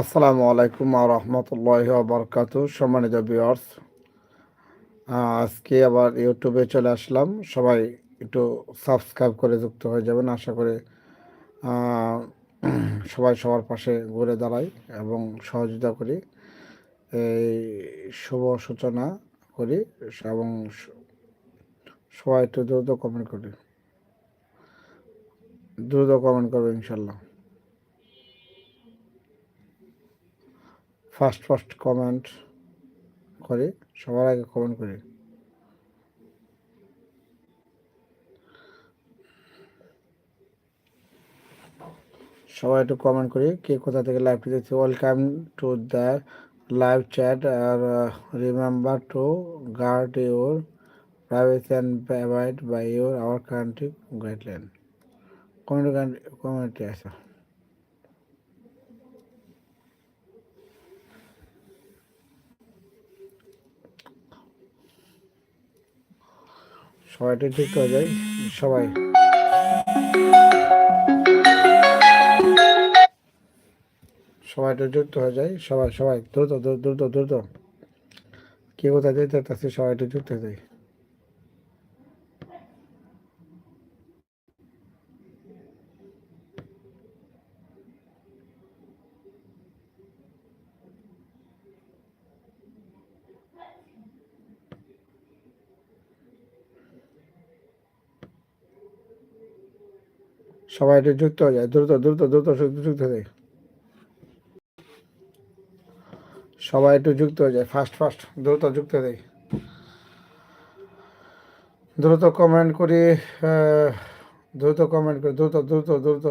আসসালামু আলাইকুম রহমতুল্লাহ বরকাত সম্মানিত বিয়ার্স আজকে আবার ইউটিউবে চলে আসলাম। সবাই একটু সাবস্ক্রাইব করে যুক্ত হয়ে যাবেন। আশা করে সবাই সবার পাশে ঘুরে দাঁড়াই এবং সহযোগিতা করি। এই শুভ সূচনা করি এবং সবাই একটু দ্রুত কমেন্ট করি। দ্রুত কমেন্ট করবে ইনশাল্লাহ ফার্স্ট ফার্স্ট কমেন্ট করে, সবার আগে কমেন্ট করি। সবাই একটু কমেন্ট করি, কে কোথা থেকে লাইভটি দেখছি? Welcome to the live chat R remember to guard your privacy and avoid by your our country guideline comment কমেন্টে আছে সবাই ঠিক হয়ে যায়, সবাই। সবাইটা যুক্ত হয়ে যায়, সবাই সবাই, দ্রুত দ্রুত দ্রুত দ্রুত। কে কোথায় যেতে তার সবাইটা যুক্ত হয়ে যায়। সবাই এটা যুক্ত হয়ে যায়। দ্রুত দ্রুত দ্রুত যুক্ত হয়ে যায়। সবাই একটু যুক্ত হয়ে যায়। ফাস্ট ফাস্ট, দ্রুত যুক্ত হয়ে যায়। দ্রুত কমেন্ট করি দ্রুত কমেন্ট করি, দ্রুত দ্রুত দ্রুত।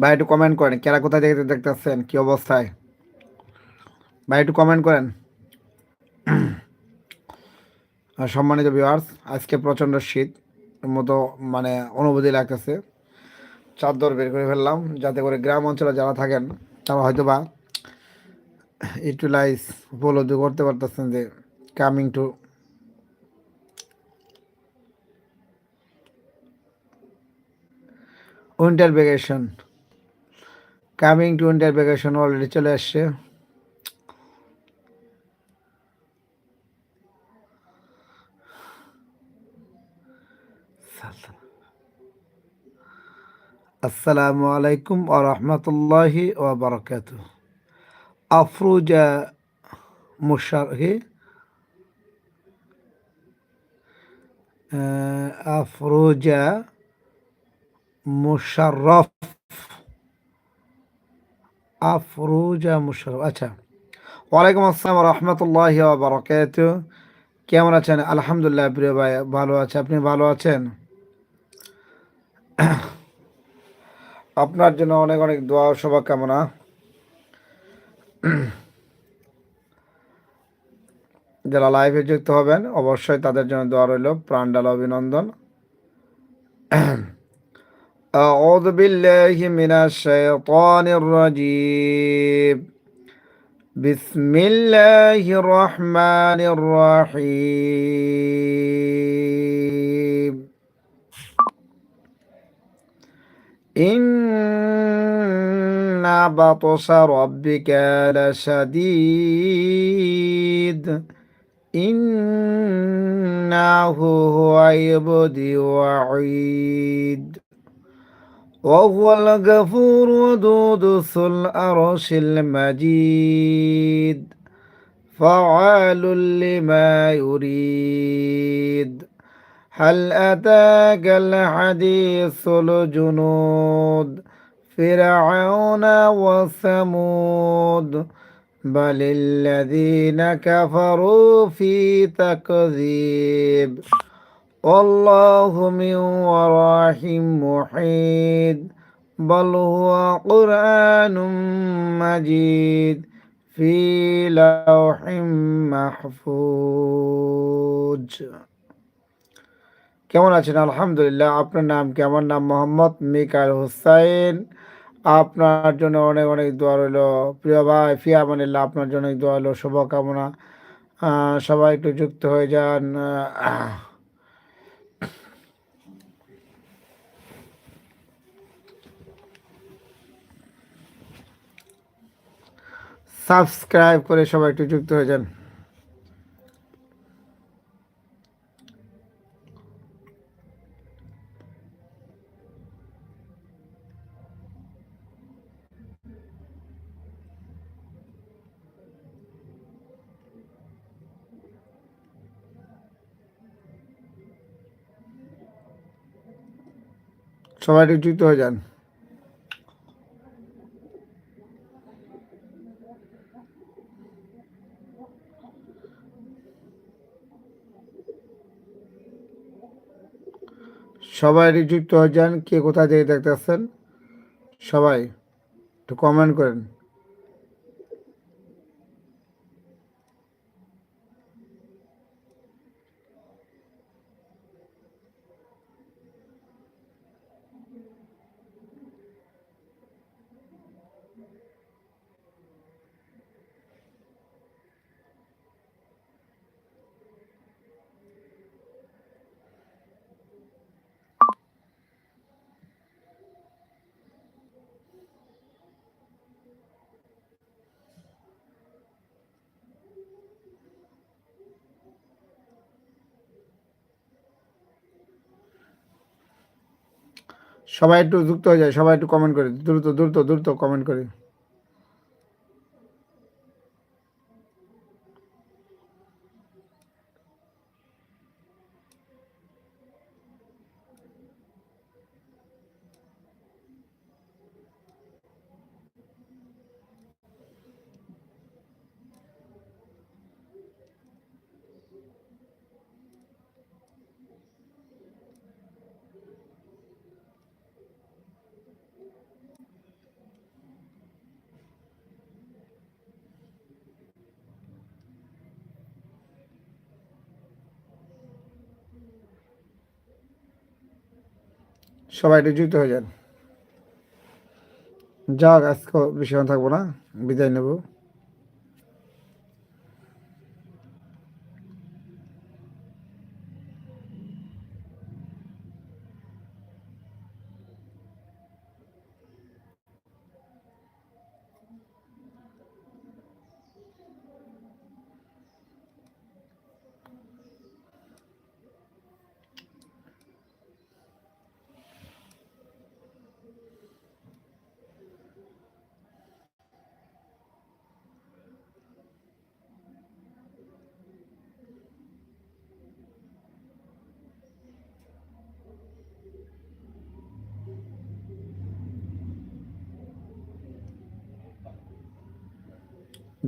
ভাই একটু কমেন্ট করেন, কেরা কোথায় দেখতে দেখতেছেন, কি অবস্থায়? ভাই একটু কমেন্ট করেন। সম্মানিত ভিউয়ার্স আজকে প্রচণ্ড শীত, মতো মানে অনুভূতি লাগতেছে। চাদর বের করে ফেললাম, যাতে করে গ্রাম অঞ্চলে যারা থাকেন, তারা হয়তো বা ইউটিলাইজ উপলব্ধি করতে পারতেছেন যে coming to winter vacation coming to winter vacation already চলে আসছে আসসালামু আলাইকুম ও রহমতুল্লাহি ও বরকাত আফরুজা মুশারহি আফরোজা মুশারফ আফরোজা মুশারফ। আচ্ছা ওয়ালাইকুম আসসালাম রহমতুল্লাহ বারকাত কেমন আছেন? আলহামদুলিল্লাহ প্রিয় ভাই, ভালো আছে। আপনি ভালো আছেন? আপনার জন্য অনেক অনেক দোয়া শুভকামনা। যারা লাইভে যুক্ত হবেন, অবশ্যই তাদের জন্য দোয়া রইল। প্রাণডাল অভিনন্দন। أعوذ بالله من الشيطان الرجيم. بسم الله الرحمن الرحيم. إن بطش ربك لشديد. إنه هو يبدي وعيد وهو الغفور ودود ذو الأرش المجيد. فعال لما يريد. هل أتاك الحديث الجنود؟ فرعون وثمود. بل الذين كفروا في تكذيب. والله من ورائهم محيط بل هو قرآن مجيد في لوح محفوظ কেমন আছেন আলহামদুলিল্লাহ আপনার নাম কেমন নাম মোহাম্মদ মিকাল হুসাইন আপনার জন্য অনেক অনেক দোয়া রইল প্রিয় ভাই ফিয়ামানিল্লাহ আপনার জন্য অনেক দোয়া রইল শুভকামনা সবাই একটু যুক্ত হয়ে যান সাবস্ক্রাইব করে সবাই একটু যুক্ত হয়ে যান। সবাই একটু যুক্ত হয়ে যান। সবাই যুক্ত হয়ে যান কে কোথায় থেকে দেখতে আসছেন সবাই একটু কমেন্ট করেন। সবাই একটু যুক্ত হয়ে যায় সবাই একটু কমেন্ট করে দ্রুত দ্রুত দ্রুত কমেন্ট করে। সবাই একটু হয়ে যান। যাক আজকে বেশি থাকব না। বিদায় নেব।